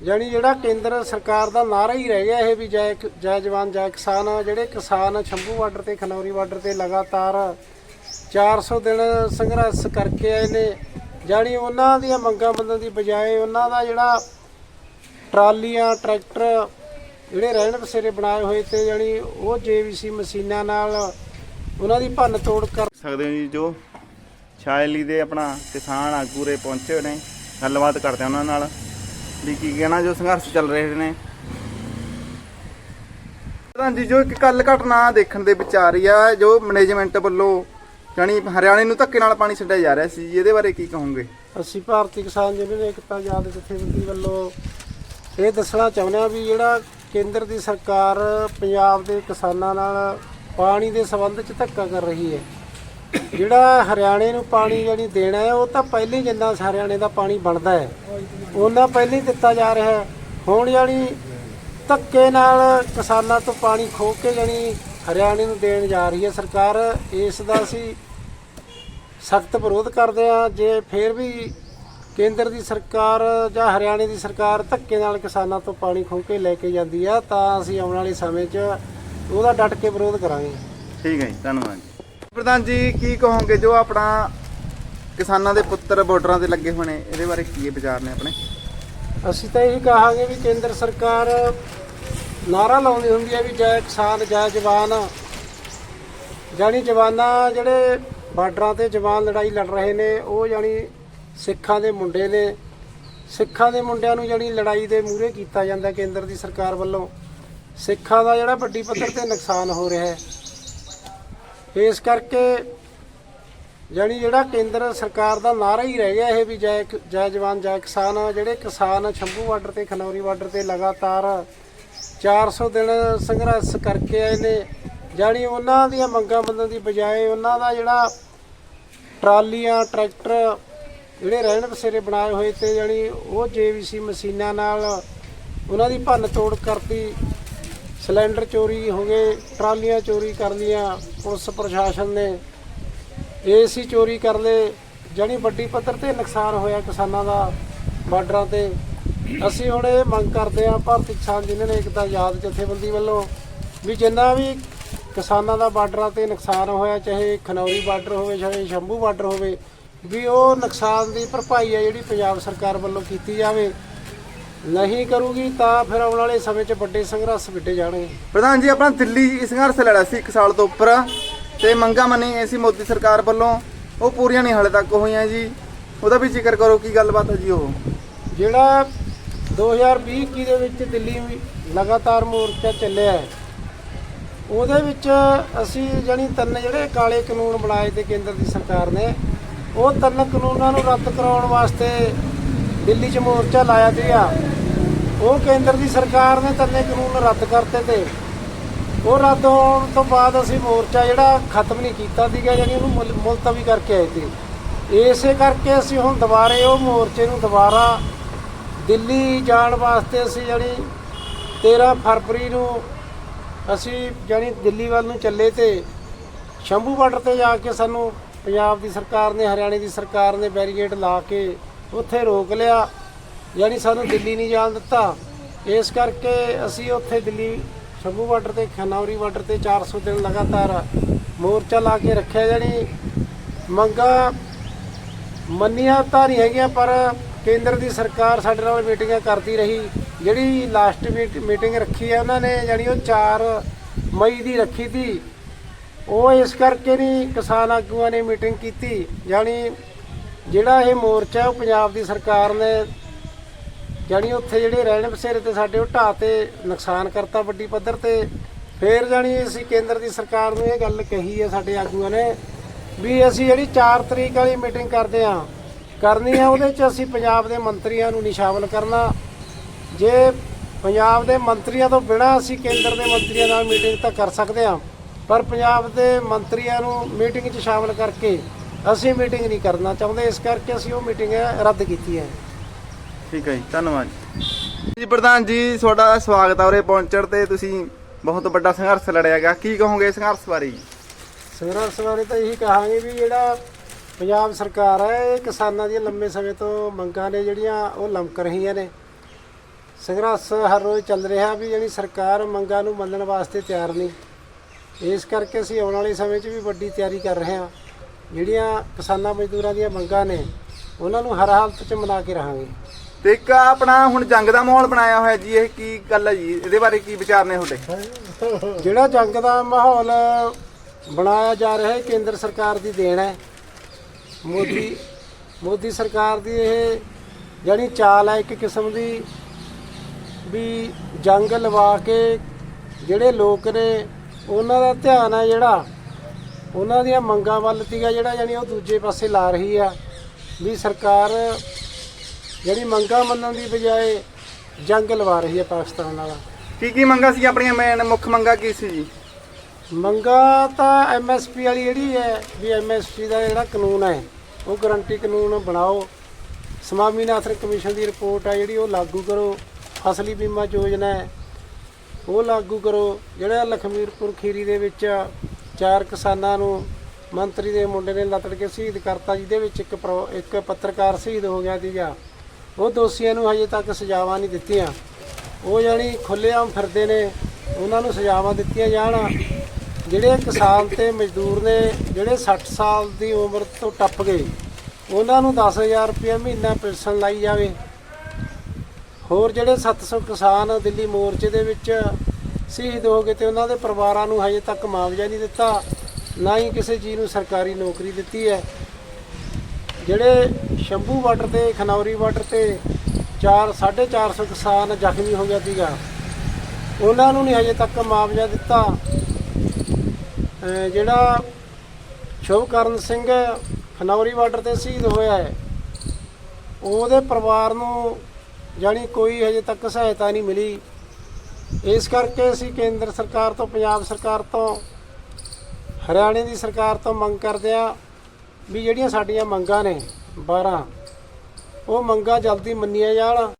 ਯਾਨੀ ਜਿਹੜਾ ਕੇਂਦਰ ਸਰਕਾਰ ਦਾ ਨਾਰਾ ਹੀ ਰਹਿ ਗਿਆ ਇਹ ਵੀ ਜੈ ਜੈ ਜਵਾਨ, ਜੈ ਕਿਸਾਨ, ਜਿਹੜੇ ਕਿਸਾਨ ਸ਼ੰਭੂ ਬਾਰਡਰ ਤੇ, ਖਨੌਰੀ ਬਾਰਡਰ ਤੇ ਲਗਾਤਾਰ 400 ਦਿਨ ਸੰਘਰਸ਼ ਕਰਕੇ ਆਏ ਨੇ ਜਾਣੀ ਉਹਨਾਂ ਦੀਆਂ ਮੰਗਾਂ ਮੰਨਣ ਦੀ ਬਜਾਏ ਉਹਨਾਂ ਦਾ ਜਿਹੜਾ ਟਰਾਲੀਆਂ, ਟਰੈਕਟਰ ਜਿਹੜੇ ਰਹਿਣ ਬਸੇਰੇ ਬਣਾਏ ਹੋਏ ਤੇ ਜਾਣੀ ਉਹ ਜੇਵੀਸੀ ਮਸ਼ੀਨਾਂ ਨਾਲ ਉਹਨਾਂ ਦੀ ਭੰਨ ਤੋੜ ਕਰ ਸਕਦੇ ਹੋ ਜੀ ਜੋ ਸ਼ਾਇਲੀ ਦੇ ਆਪਣਾ ਕਿਸਾਨ ਆਗੂ ਰੇ ਪਹੁੰਚੇ ਹੋਏ ਨੇ। ਗੱਲਬਾਤ ਕਰਦੇ ਉਹਨਾਂ ਨਾਲ। ਵੀ ਕੀ ਕਹਿਣਾ, ਜੋ ਸੰਘਰਸ਼ ਚੱਲ ਰਹੇ ਨੇ। ਪ੍ਰਧਾਨ ਜੋ ਇੱਕ ਕੱਲ ਘਟਨਾ ਦੇਖਣ ਦੇ ਵਿੱਚ ਆ ਰਹੀ ਆ, ਜੋ ਮੈਨੇਜਮੈਂਟ ਵੱਲੋਂ ਜਾਣੀ ਹਰਿਆਣੇ ਨੂੰ ਧੱਕੇ ਨਾਲ ਪਾਣੀ ਛੱਡਿਆ ਜਾ ਰਿਹਾ ਸੀ ਜੀ, ਇਹਦੇ ਬਾਰੇ ਕੀ ਕਹੋਗੇ? ਅਸੀਂ ਭਾਰਤੀ ਕਿਸਾਨ ਯੂਨੀਅਨ ਏਕਤਾ ਯਾਦ ਜਥੇਬੰਦੀ ਵੱਲੋਂ ਇਹ ਦੱਸਣਾ ਚਾਹੁੰਦੇ ਹਾਂ ਵੀ ਜਿਹੜਾ ਕੇਂਦਰ ਦੀ ਸਰਕਾਰ ਪੰਜਾਬ ਦੇ ਕਿਸਾਨਾਂ ਨਾਲ ਪਾਣੀ ਦੇ ਸੰਬੰਧ 'ਚ ਧੱਕਾ ਕਰ ਰਹੀ ਹੈ। ਜਿਹੜਾ ਹਰਿਆਣੇ ਨੂੰ ਪਾਣੀ ਜਿਹੜੀ ਦੇਣਾ ਹੈ, ਉਹ ਤਾਂ ਪਹਿਲੇ ਜਿੰਨਾ ਹਰਿਆਣੇ ਦਾ ਪਾਣੀ ਬਣਦਾ ਹੈ। ਉਹਨਾਂ ਪਹਿਲਾਂ ਹੀ ਦਿੱਤਾ ਜਾ ਰਿਹਾ ਹੈ। ਹੁਣ ਜਿਹੜੀ ਧੱਕੇ ਨਾਲ ਕਿਸਾਨਾਂ ਤੋਂ ਪਾਣੀ ਖੋਹ ਕੇ ਜਿਹੜੀ ਹਰਿਆਣੇ ਨੂੰ ਦੇਣ ਜਾ ਰਹੀ ਹੈ। ਸਰਕਾਰ ਇਸ ਦਾ ਅਸੀਂ ਸਖਤ ਵਿਰੋਧ ਕਰਦੇ ਆ ਜੇ ਫੇਰ ਵੀ ਕੇਂਦਰ ਦੀ ਸਰਕਾਰ ਜਾਂ ਹਰਿਆਣੇ ਦੀ ਸਰਕਾਰ ਧੱਕੇ ਨਾਲ ਕਿਸਾਨਾਂ ਤੋਂ ਪਾਣੀ ਖੋਹ ਕੇ ਲੈ ਕੇ ਜਾਂਦੀ ਆ, ਤਾਂ ਅਸੀਂ ਆਉਣ ਵਾਲੇ ਸਮੇਂ 'ਚ ਉਹਦਾ ਡਟ ਕੇ ਵਿਰੋਧ ਕਰਾਂਗੇ। ਠੀਕ ਹੈ ਜੀ, ਧੰਨਵਾਦ ਪ੍ਰਧਾਨ ਜੀ, ਕੀ ਕਹੋਗੇ ਜੋ ਆਪਣਾ ਕਿਸਾਨਾਂ ਦੇ ਪੁੱਤਰ ਬਾਰਡਰਾਂ ਤੇ ਲੱਗੇ ਹੋਏ ਨੇ ਇਹਦੇ ਬਾਰੇ ਕੀ ਵਿਚਾਰ ਨੇ ਆਪਣੇ? ਅਸੀਂ ਤਾਂ ਇਹੀ ਕਹਾਂਗੇ ਵੀ ਕੇਂਦਰ ਸਰਕਾਰ ਨਾਰਾ ਲਾਉਂਦੀ ਹੁੰਦੀ ਹੈ ਵੀ ਜੈ ਕਿਸਾਨ, ਜੈ ਜਵਾਨ। ਜਾਣੀ ਜਵਾਨਾਂ ਜਿਹੜੇ ਬਾਰਡਰਾਂ ਤੇ ਜਵਾਨ ਲੜਾਈ ਲੜ ਰਹੇ ਨੇ, ਉਹ ਜਾਣੀ ਸਿੱਖਾਂ ਦੇ ਮੁੰਡੇ ਨੇ। ਸਿੱਖਾਂ ਦੇ ਮੁੰਡਿਆਂ ਨੂੰ ਜਾਣੀ ਲੜਾਈ ਦੇ ਮੂਹਰੇ ਕੀਤਾ ਜਾਂਦਾ ਕੇਂਦਰ ਦੀ ਸਰਕਾਰ ਵੱਲੋਂ। ਸਿੱਖਾਂ ਦਾ ਜਿਹੜਾ ਵੱਡੀ ਪੱਧਰ ਤੇ ਨੁਕਸਾਨ ਹੋ ਰਿਹਾ ਹੈ। ਇਸ ਕਰਕੇ ਜਾਣੀ ਜਿਹੜਾ ਕੇਂਦਰ ਸਰਕਾਰ ਦਾ ਨਾਰਾ ਹੀ ਰਹਿ ਗਿਆ ਇਹ ਵੀ ਜੈ ਕ- ਜੈ ਜਵਾਨ, ਜੈ ਕਿਸਾਨ, ਜਿਹੜੇ ਕਿਸਾਨ ਸ਼ੰਭੂ ਬਾਰਡਰ ਤੇ, ਖਨੌਰੀ ਬਾਰਡਰ ਤੇ ਲਗਾਤਾਰ 400 ਦਿਨ ਸੰਘਰਸ਼ ਕਰਕੇ ਆਏ ਨੇ, ਜਾਣੀ ਉਹਨਾਂ ਦੀਆਂ ਮੰਗਾਂ ਮੰਨਣ ਦੀ ਬਜਾਏ ਉਹਨਾਂ ਦਾ ਜਿਹੜਾ ਟਰਾਲੀਆਂ, ਟਰੈਕਟਰ ਜਿਹੜੇ ਰਹਿਣ ਬਸੇਰੇ ਬਣਾਏ ਹੋਏ ਤੇ ਜਾਣੀ ਉਹ ਜੇਵੀਸੀ ਮਸ਼ੀਨਾਂ ਨਾਲ ਉਹਨਾਂ ਦੀ ਭੰਨ ਤੋੜ ਕਰਤੀ। ਸਿਲੰਡਰ ਚੋਰੀ ਹੋ ਗਏ, ਟਰਾਲੀਆਂ ਚੋਰੀ ਕਰ ਲਈਆਂ, ਪੁਲਿਸ ਪ੍ਰਸ਼ਾਸਨ ਨੇ ਏਸੀ ਚੋਰੀ ਕਰ ਲਏ। ਜਾਣੀ ਵੱਡੀ ਪੱਧਰ ਤੇ ਨੁਕਸਾਨ ਹੋਇਆ ਕਿਸਾਨਾਂ ਦਾ ਬਾਰਡਰਾਂ ਤੇ। ਅਸੀਂ ਹੁਣ ਇਹ ਮੰਗ ਕਰਦੇ ਹਾਂ ਭਾਰਤੀ ਕਿਸਾਨ ਜਿਨ੍ਹਾਂ ਨੇ ਇੱਕ ਤਾਂ ਯਾਦ ਜਥੇਬੰਦੀ ਵੱਲੋਂ ਵੀ ਜਿੰਨਾ ਵੀ ਕਿਸਾਨਾਂ ਦਾ ਬਾਰਡਰਾਂ ਤੇ ਨੁਕਸਾਨ ਹੋਇਆ, ਚਾਹੇ ਖਨੌਰੀ ਬਾਰਡਰ ਹੋਵੇ, ਚਾਹੇ ਸ਼ੰਭੂ ਬਾਰਡਰ ਹੋਵੇ, ਵੀ ਉਹ ਨੁਕਸਾਨ ਦੀ ਭਰਪਾਈ ਹੈ ਜਿਹੜੀ ਪੰਜਾਬ ਸਰਕਾਰ ਵੱਲੋਂ ਕੀਤੀ ਜਾਵੇ। ਨਹੀਂ ਕਰੂਗੀ ਤਾਂ ਫਿਰ ਆਉਣ ਵਾਲੇ ਸਮੇਂ 'ਚ ਵੱਡੇ ਸੰਘਰਸ਼ ਵਿੱਢੇ ਜਾਣਗੇ। ਪ੍ਰਧਾਨ ਜੀ ਆਪਣਾ ਦਿੱਲੀ ਸੰਘਰਸ਼ ਲੜਿਆ ਸੀ 1 ਸਾਲ ਤੋਂ ਉੱਪਰ ਤੇ ਮੰਗਾਂ ਮੰਨੀਆਂ ਸੀ ਮੋਦੀ ਸਰਕਾਰ ਵੱਲੋਂ। ਉਹ ਪੂਰੀਆਂ ਨਹੀਂ ਹਾਲੇ ਤੱਕ ਹੋਈਆਂ ਜੀ। ਉਹਦਾ ਵੀ ਜ਼ਿਕਰ ਕਰੋ ਕੀ ਗੱਲਬਾਤ ਹੈ ਜੀ ਉਹ? ਜਿਹੜਾ 2020 ਦੇ ਵਿੱਚ ਦਿੱਲੀ ਲਗਾਤਾਰ ਮੋਰਚਾ ਚੱਲਿਆ ਹੈ ਉਹਦੇ ਵਿੱਚ ਅਸੀਂ ਜਾਣੀ ਤਿੰਨ ਜਿਹੜੇ ਕਾਲੇ ਕਾਨੂੰਨ ਬਣਾਏ ਤੇ ਕੇਂਦਰ ਦੀ ਸਰਕਾਰ ਨੇ ਉਹ ਤਿੰਨ ਕਾਨੂੰਨਾਂ ਨੂੰ ਰੱਦ ਕਰਾਉਣ ਵਾਸਤੇ ਦਿੱਲੀ 'ਚ ਮੋਰਚਾ ਲਾਇਆ ਸੀਗਾ ਉਹ ਕੇਂਦਰ ਦੀ ਸਰਕਾਰ ਨੇ ਤਿੰਨੇ ਕਾਨੂੰਨ ਰੱਦ ਕਰਤੇ ਤੇ ਉਹ ਰੱਦ ਹੋਣ ਤੋਂ ਬਾਅਦ ਅਸੀਂ ਮੋਰਚਾ ਜਿਹੜਾ ਖਤਮ ਨਹੀਂ ਕੀਤਾ ਸੀਗਾ, ਯਾਨੀ ਉਹਨੂੰ ਮੁਲ- ਮੁਲਤਵੀ ਕਰਕੇ ਆਏ ਸੀ। ਇਸੇ ਕਰਕੇ ਅਸੀਂ ਹੁਣ ਦੁਬਾਰੇ ਉਹ ਮੋਰਚੇ ਨੂੰ ਦੁਬਾਰਾ ਦਿੱਲੀ ਜਾਣ ਵਾਸਤੇ ਅਸੀਂ ਜਾਣੀ 13 ਫਰਵਰੀ ਨੂੰ ਅਸੀਂ ਜਾਣੀ ਦਿੱਲੀ ਵੱਲ ਨੂੰ ਚੱਲੇ ਤੇ ਸ਼ੰਭੂ ਬਾਰਡਰ ਤੇ ਜਾ ਕੇ ਸਾਨੂੰ ਪੰਜਾਬ ਦੀ ਸਰਕਾਰ ਨੇ, ਹਰਿਆਣੇ ਦੀ ਸਰਕਾਰ ਨੇ ਬੈਰੀਗੇਡ ਲਾ ਕੇ ਉੱਥੇ ਰੋਕ ਲਿਆ। ਯਾਨੀ ਸਾਨੂੰ ਦਿੱਲੀ ਨਹੀਂ ਜਾਣ ਦਿੱਤਾ। ਇਸ ਕਰਕੇ ਅਸੀਂ ਉੱਥੇ ਦਿੱਲੀ ਸ਼ੰਭੂ ਬਾਰਡਰ ਤੇ ਖਨੌਰੀ ਬਾਰਡਰ ਤੇ 400 ਦਿਨ ਲਗਾਤਾਰ ਮੋਰਚਾ ਲਾ ਕੇ ਰੱਖਿਆ। ਜਾਣੀ ਮੰਗਾ ਮੰਨੀਆਂ ਤਾਂ ਨਹੀਂ ਹੈਗੀਆਂ, ਪਰ ਕੇਂਦਰ ਦੀ ਸਰਕਾਰ ਸਾਡੇ ਨਾਲ ਮੀਟਿੰਗਾਂ ਕਰਦੀ ਰਹੀ। ਜਿਹੜੀ ਲਾਸਟ ਮੀਟਿੰਗ ਰੱਖੀ ਹੈ ਉਹਨਾਂ ਨੇ ਜਾਣੀ ਉਹ 4 ਮਈ ਦੀ ਰੱਖੀ ਸੀ ਉਹ ਇਸ ਕਰਕੇ ਨਹੀਂ ਕਿਸਾਨ ਆਗੂਆਂ ਨੇ ਮੀਟਿੰਗ ਕੀਤੀ। ਜਾਣੀ ਜਿਹੜਾ ਇਹ ਮੋਰਚਾ ਉਹ ਪੰਜਾਬ ਦੀ ਸਰਕਾਰ ਨੇ ਜਾਣੀ ਉੱਥੇ ਜਿਹੜੇ ਰਹਿਣ ਬਸੇਰੇ ਤੇ ਸਾਡੇ ਉਹ ਢਾਹ ਤੇ ਨੁਕਸਾਨ ਕਰਤਾ ਵੱਡੀ ਪੱਧਰ ਤੇ, ਫੇਰ ਜਾਣੀ ਅਸੀਂ ਕੇਂਦਰ ਦੀ ਸਰਕਾਰ ਨੂੰ ਇਹ ਗੱਲ ਕਹੀ ਹੈ ਸਾਡੇ ਆਗੂਆਂ ਨੇ ਵੀ ਅਸੀਂ ਜਿਹੜੀ 4 ਤਰੀਕ ਵਾਲੀ ਮੀਟਿੰਗ ਕਰਦੇ ਆ ਕਰਨੀ ਆ ਉਹਦੇ ਚ ਅਸੀਂ ਪੰਜਾਬ ਦੇ ਮੰਤਰੀਆਂ ਨੂੰ ਨਹੀਂ ਸ਼ਾਮਲ ਕਰਨਾ। ਜੇ ਪੰਜਾਬ ਦੇ ਮੰਤਰੀਆਂ ਤੋਂ ਬਿਨਾਂ ਅਸੀਂ ਕੇਂਦਰ ਦੇ ਮੰਤਰੀਆਂ ਨਾਲ ਮੀਟਿੰਗ ਤਾਂ ਕਰ ਸਕਦੇ ਹਾਂ, ਪਰ ਪੰਜਾਬ ਦੇ ਮੰਤਰੀਆਂ ਨੂੰ ਮੀਟਿੰਗ 'ਚ ਸ਼ਾਮਲ ਕਰਕੇ ਅਸੀਂ ਮੀਟਿੰਗ ਨਹੀਂ ਕਰਨਾ ਚਾਹੁੰਦੇ ਇਸ ਕਰਕੇ ਅਸੀਂ ਉਹ ਮੀਟਿੰਗ ਰੱਦ ਕੀਤੀ ਹੈ। ਠੀਕ ਹੈ ਜੀ ਧੰਨਵਾਦ ਜੀ। ਪ੍ਰਧਾਨ ਜੀ ਤੁਹਾਡਾ ਸਵਾਗਤ ਹੈ ਉਰੇ ਪਹੁੰਚਣ ਤੇ। ਤੁਸੀਂ ਬਹੁਤ ਵੱਡਾ ਸੰਘਰਸ਼ ਲੜਿਆਗਾ ਕੀ ਕਹੋਗੇ ਸੰਘਰਸ਼ ਬਾਰੇ ਜੀ? ਸੰਘਰਸ਼ ਬਾਰੇ ਤਾਂ ਇਹੀ ਕਹਾਂਗੇ ਵੀ ਜਿਹੜਾ ਪੰਜਾਬ ਸਰਕਾਰ ਹੈ ਇਹ ਕਿਸਾਨਾਂ ਦੀਆਂ ਲੰਮੇ ਸਮੇਂ ਤੋਂ ਮੰਗਾਂ ਨੇ ਜਿਹੜੀਆਂ ਉਹ ਲੰਮਕ ਰਹੀਆਂ ਨੇ। ਸੰਘਰਸ਼ ਹਰ ਰੋਜ਼ ਚੱਲ ਰਿਹਾ ਵੀ ਜਿਹੜੀ ਸਰਕਾਰ ਮੰਗਾਂ ਨੂੰ ਮੰਨਣ ਵਾਸਤੇ ਤਿਆਰ ਨਹੀਂ। ਇਸ ਕਰਕੇ ਅਸੀਂ ਆਉਣ ਵਾਲੇ ਸਮੇਂ 'ਚ ਵੀ ਵੱਡੀ ਤਿਆਰੀ ਕਰ ਰਹੇ ਹਾਂ। ਜਿਹੜੀਆਂ ਕਿਸਾਨਾਂ ਮਜ਼ਦੂਰਾਂ ਦੀਆਂ ਮੰਗਾਂ ਨੇ ਉਹਨਾਂ ਨੂੰ ਹਰ ਹਾਲਤ 'ਚ ਮਨਾ ਕੇ ਰਹਾਂਗੇ। ਤੇ ਇੱਕ ਆਪਣਾ ਹੁਣ ਜੰਗ ਦਾ ਮਾਹੌਲ ਬਣਾਇਆ ਹੋਇਆ ਜੀ ਇਹ ਕੀ ਗੱਲ ਹੈ ਜੀ? ਇਹਦੇ ਬਾਰੇ ਕੀ ਵਿਚਾਰ ਨੇ ਤੁਹਾਡੇ? ਜਿਹੜਾ ਜੰਗ ਦਾ ਮਾਹੌਲ ਬਣਾਇਆ ਜਾ ਰਿਹਾ ਹੈ ਕੇਂਦਰ ਸਰਕਾਰ ਦੀ ਦੇਣ ਹੈ। ਮੋਦੀ ਮੋਦੀ ਸਰਕਾਰ ਦੀ ਇਹ ਜਿਹੜੀ ਚਾਲ ਹੈ ਇੱਕ ਕਿਸਮ ਦੀ ਵੀ ਜੰਗ ਲਵਾ ਕੇ ਜਿਹੜੇ ਲੋਕ ਨੇ ਉਹਨਾਂ ਦਾ ਧਿਆਨ ਹੈ ਜਿਹੜਾ ਉਹਨਾਂ ਦੀਆਂ ਮੰਗਾਂ ਵੱਲ ਤੀਗਾ ਜਿਹੜਾ ਜਾਨੀ ਉਹ ਦੂਜੇ ਪਾਸੇ ਲਾ ਰਹੀ ਆ ਵੀ ਸਰਕਾਰ ਜਿਹੜੀ ਮੰਗਾਂ ਮੰਨਣ ਦੀ ਬਜਾਏ ਜੰਗ ਲਵਾ ਰਹੀ ਹੈ ਪਾਕਿਸਤਾਨ ਨਾਲ। ਕੀ ਕੀ ਮੰਗਾਂ ਸੀ ਆਪਣੀਆਂ? ਮੇਨ ਮੁੱਖ ਮੰਗਾਂ ਕੀ ਸੀ ਜੀ? ਮੰਗਾ ਤਾਂ ਐਮਐਸਪੀ ਵਾਲੀ ਜਿਹੜੀ ਹੈ ਵੀ ਐਮਐਸਪੀ ਦਾ ਜਿਹੜਾ ਕਾਨੂੰਨ ਹੈ ਉਹ ਗਰੰਟੀ ਕਾਨੂੰਨ ਬਣਾਓ। ਸਵਾਮੀਨਾਥਨ ਕਮਿਸ਼ਨ ਦੀ ਰਿਪੋਰਟ ਹੈ ਜਿਹੜੀ ਉਹ ਲਾਗੂ ਕਰੋ। ਫਸਲੀ ਬੀਮਾ ਯੋਜਨਾ ਹੈ ਉਹ ਲਾਗੂ ਕਰੋ। ਜਿਹੜਾ ਲਖਮੀਰਪੁਰ ਖੀਰੀ ਦੇ ਵਿੱਚ ਚਾਰ ਕਿਸਾਨਾਂ ਨੂੰ ਮੰਤਰੀ ਦੇ ਮੁੰਡੇ ਨੇ ਲੱਤੜ ਕੇ ਸ਼ਹੀਦ ਕਰਤਾ, ਜਿਹਦੇ ਵਿੱਚ ਇੱਕ ਪ੍ਰੋ- ਇੱਕ ਪੱਤਰਕਾਰ ਸ਼ਹੀਦ ਹੋ ਗਿਆ ਸੀਗਾ। ਉਹ ਦੋਸ਼ੀਆਂ ਨੂੰ ਹਜੇ ਤੱਕ ਸਜ਼ਾਵਾਂ ਨਹੀਂ ਦਿੱਤੀਆਂ। ਉਹ ਜਾਨੀ ਖੁੱਲ੍ਹੇਆਮ ਫਿਰਦੇ ਨੇ, ਉਹਨਾਂ ਨੂੰ ਸਜ਼ਾਵਾਂ ਦਿੱਤੀਆਂ ਜਾਣ। ਜਿਹੜੇ ਕਿਸਾਨ ਤੇ ਮਜ਼ਦੂਰ ਨੇ, ਜਿਹੜੇ 60 ਸਾਲ ਦੀ ਉਮਰ ਤੋਂ ਟੱਪ ਗਏ, ਉਹਨਾਂ ਨੂੰ 10000 ਰੁਪਏ ਮਹੀਨਾ ਪੈਨਸ਼ਨ ਲਾਈ ਜਾਵੇ। ਹੋਰ ਜਿਹੜੇ 700 ਕਿਸਾਨ ਦਿੱਲੀ ਮੋਰਚੇ ਦੇ ਵਿੱਚ ਸ਼ਹੀਦ ਹੋ ਗਏ ਤੇ ਉਹਨਾਂ ਦੇ ਪਰਿਵਾਰਾਂ ਨੂੰ ਹਜੇ ਤੱਕ ਮੁਆਵਜ਼ਾ ਨਹੀਂ ਦਿੱਤਾ, ਨਾ ਹੀ ਕਿਸੇ ਚੀਜ਼ ਨੂੰ ਸਰਕਾਰੀ ਨੌਕਰੀ ਦਿੱਤੀ ਹੈ। ਜਿਹੜੇ ਸ਼ੰਭੂ ਬਾਰਡਰ ਤੇ, ਖਨੌਰੀ ਬਾਰਡਰ ਤੇ 4 450 ਕਿਸਾਨ ਜ਼ਖਮੀ ਹੋ ਗਿਆ ਸੀਗਾ। ਉਹਨਾਂ ਨੂੰ ਨਹੀਂ ਹਜੇ ਤੱਕ ਮੁਆਵਜ਼ਾ ਦਿੱਤਾ। ਜਿਹੜਾ ਸ਼ੁਭਕਰਨ ਸਿੰਘ ਖਨੌਰੀ ਬਾਰਡਰ ਤੇ ਸ਼ਹੀਦ ਹੋਇਆ ਹੈ, ਉਹਦੇ ਪਰਿਵਾਰ ਨੂੰ ਜਾਣੀ ਕੋਈ ਹਜੇ ਤੱਕ ਸਹਾਇਤਾ ਨਹੀਂ ਮਿਲੀ। ਇਸ ਕਰਕੇ ਅਸੀਂ ਕੇਂਦਰ ਸਰਕਾਰ ਤੋਂ, ਪੰਜਾਬ ਸਰਕਾਰ ਤੋਂ, ਹਰਿਆਣੇ ਦੀ ਸਰਕਾਰ ਤੋਂ ਮੰਗ ਕਰਦੇ ਆ ਵੀ ਜਿਹੜੀਆਂ ਸਾਡੀਆਂ ਮੰਗਾਂ ਨੇ 12 ਉਹ ਮੰਗਾਂ ਜਲਦੀ ਮੰਨੀਆਂ ਜਾਣ।